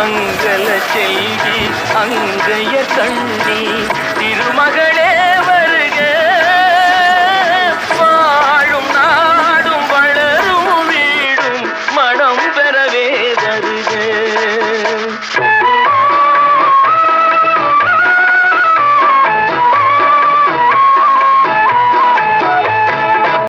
மங்கள செல்வி அங்கைய கண்டி